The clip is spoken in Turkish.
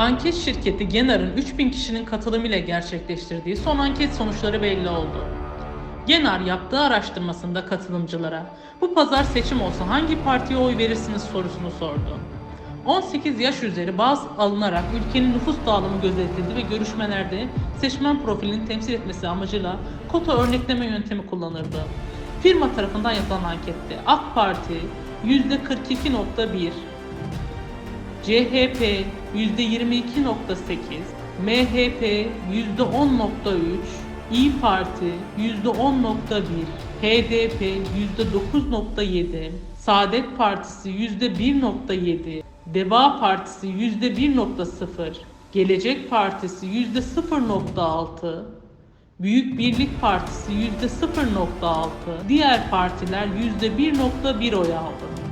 Anket şirketi Genar'ın 3000 kişinin katılımıyla gerçekleştirdiği son anket sonuçları belli oldu. Genar yaptığı araştırmasında katılımcılara bu pazar seçim olsa hangi partiye oy verirsiniz sorusunu sordu. 18 yaş üzeri baz alınarak ülkenin nüfus dağılımı gözetildi ve görüşmelerde seçmen profilini temsil etmesi amacıyla kota örnekleme yöntemi kullanıldı. Firma tarafından yapılan ankette AK Parti %42.1, CHP %22.8, MHP %10.3, İyi Parti %10.1, HDP %9.7, Saadet Partisi %1.7, Deva Partisi %1.0, Gelecek Partisi %0.6, Büyük Birlik Partisi %0.6, diğer partiler %1.1 oy aldı.